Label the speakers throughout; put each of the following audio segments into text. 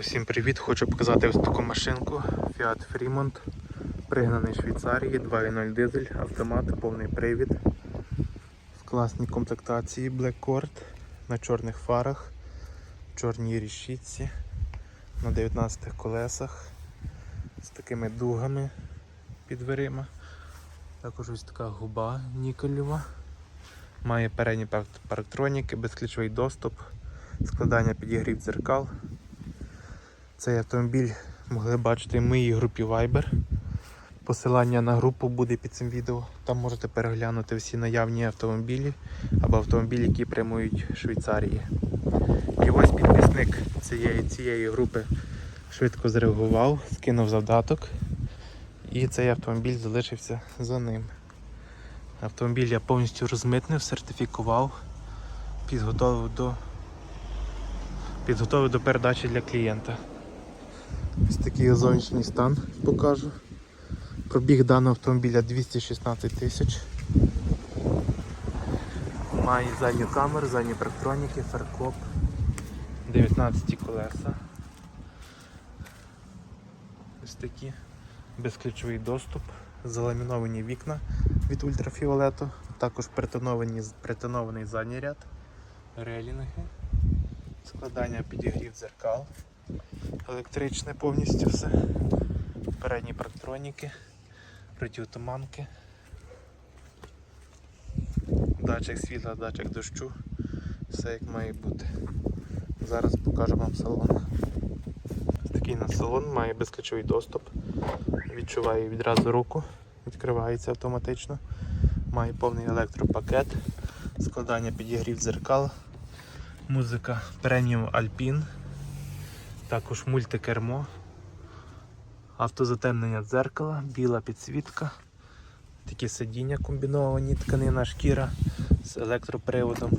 Speaker 1: Усім привіт! Хочу показати ось таку машинку Fiat Fremont. Пригнаний з Швейцарії, 2.0 дизель, автомат, повний привід. В класній комплектації Black Cord на чорних фарах, чорній рішітці, на 19 колесах з такими дугами під дверима. Також ось така губа нікельова. Має передні пар- парктроніки, безключовий доступ, складання підігрів дзеркал. Цей автомобіль могли бачити в моїй групі Viber. Посилання на групу буде під цим відео. Там можете переглянути всі наявні автомобілі або автомобілі, які прямують в Швейцарії. І ось підписник цієї, цієї групи швидко зреагував, скинув завдаток. І цей автомобіль залишився за ним. Автомобіль я повністю розмитнив, сертифікував, підготовив до, підготовив до передачі для клієнта. Ось такий зовнішній стан покажу. Пробіг даного автомобіля 216 тисяч. Має задню камеру, задні парктроніки, фаркоп, 19 колеса. Ось такі. Безключовий доступ, заламіновані вікна від ультрафіолету, також притонований задній ряд, релінги, складання підігрів дзеркал електричне повністю все. Передні парктроніки, протиотуманки, датчик світла, датчик дощу, все як має бути. Зараз покажу вам салон. Ось Такий на салон має безключовий доступ. Відчуває відразу руку, відкривається автоматично. Має повний електропакет, складання підігрів дзеркал, музика преміум Alpine. Також мультикермо, автозатемнення дзеркала, біла підсвітка, такі сидіння комбіновані, тканина шкіра з електроприводом.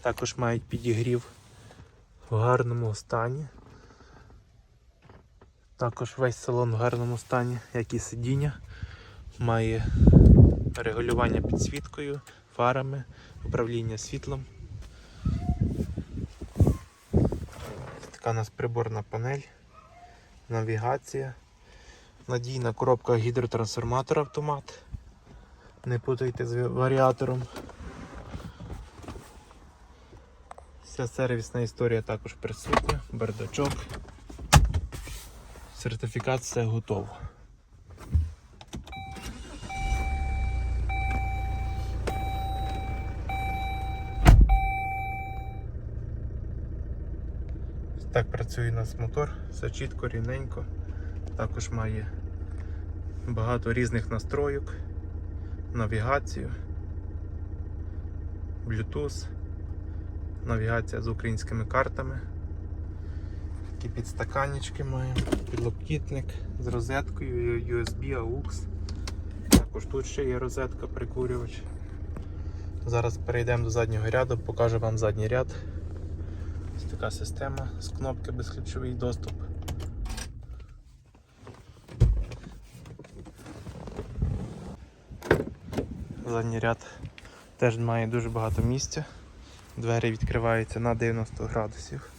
Speaker 1: Також мають підігрів в гарному стані. Також весь салон в гарному стані, як і сидіння. Має регулювання підсвіткою, фарами, управління світлом. Така у нас приборна панель, навігація, надійна коробка гідротрансформатор автомат. Не путайте з варіатором. Вся сервісна історія також присутня, бардачок. Сертифікат все готово. Так працює у нас мотор, все чітко, рівненько. Також має багато різних настройок, навігацію, Bluetooth, навігація з українськими картами. Такі підстаканнички маємо, підлокітник з розеткою, USB, AUX. Також тут ще є розетка, прикурювач. Зараз перейдемо до заднього ряду, покажу вам задній ряд. Така система з кнопки безключовий доступ. Задній ряд теж має дуже багато місця. Двері відкриваються на 90 градусів.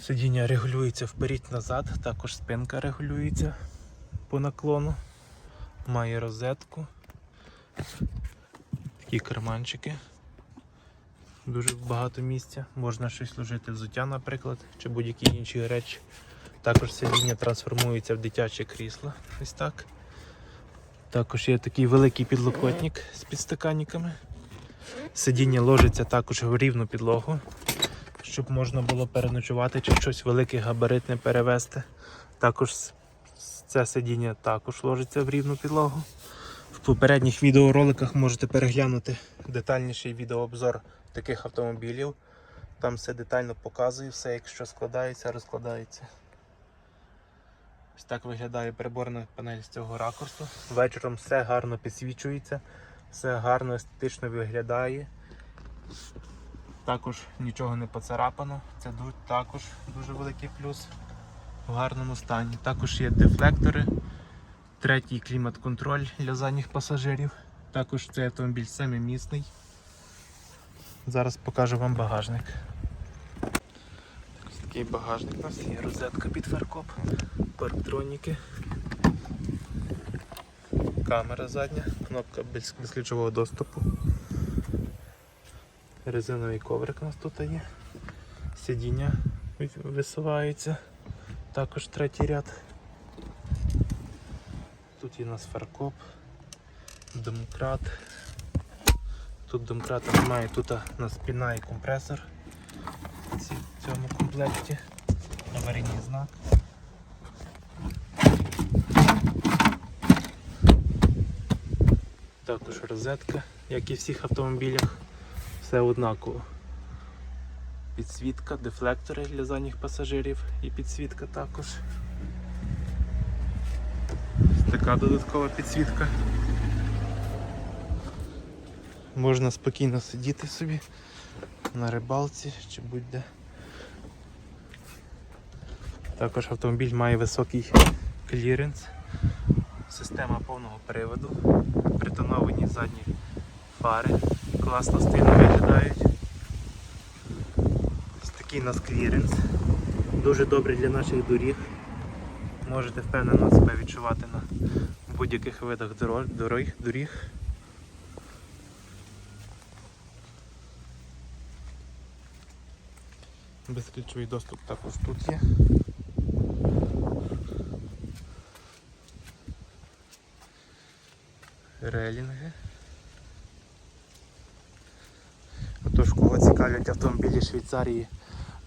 Speaker 1: Сидіння регулюється вперед-назад, також спинка регулюється по наклону. Має розетку. Такі карманчики. Дуже багато місця. Можна щось ложити взуття, наприклад, чи будь-які інші речі. Також сидіння трансформується в дитяче крісло. Ось так. Також є такий великий підлокотник з підстаканниками. Сидіння ложиться також в рівну підлогу, щоб можна було переночувати чи щось велике габаритне перевезти. Також це сидіння також ложиться в рівну підлогу. В попередніх відеороликах можете переглянути детальніший відеообзор таких автомобілів. Там все детально показує, все, якщо складається, розкладається. Ось так виглядає приборна панель з цього ракурсу. Вечором все гарно підсвічується, все гарно естетично виглядає. Також нічого не поцарапано. Це також дуже великий плюс в гарному стані. Також є дефлектори, третій клімат-контроль для задніх пасажирів. Також цей автомобіль семимісний. Зараз покажу вам багажник. такий багажник у нас є, розетка під фаркоп, парктроніки, камера задня, кнопка без, безключового доступу. Резиновий коврик у нас тут є. Сидіння ви- висуваються. Також третій ряд. Тут є у нас фаркоп, домкрат. Тут домкрата немає, тут у нас спіна і компресор в цьому комплекті. Аварійний знак. Також розетка, як і в всіх автомобілях, все однаково. Підсвітка, дефлектори для задніх пасажирів і підсвітка також. Така додаткова підсвітка. Можна спокійно сидіти собі на рибалці чи будь-де. Також автомобіль має високий кліренс, система повного приводу, притоновані задні фари, класно стильно виглядають. Ось такий у нас кліренс. Дуже добрий для наших доріг. Можете впевнено себе відчувати на будь-яких видах доріг. Безключовий доступ також тут є. Релінги. Отож, кого цікавлять автомобілі Швейцарії,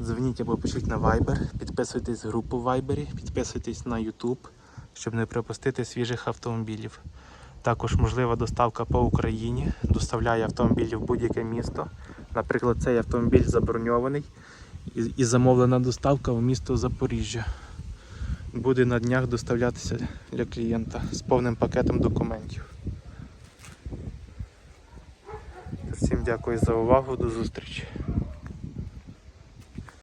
Speaker 1: дзвоніть або пишіть на Viber, підписуйтесь в групу Viber, підписуйтесь на YouTube, щоб не пропустити свіжих автомобілів. Також можлива доставка по Україні, доставляє автомобілі в будь-яке місто. Наприклад, цей автомобіль заброньований і замовлена доставка в місто Запоріжжя. Буде на днях доставлятися для клієнта з повним пакетом документів. Всім дякую за увагу, до зустрічі.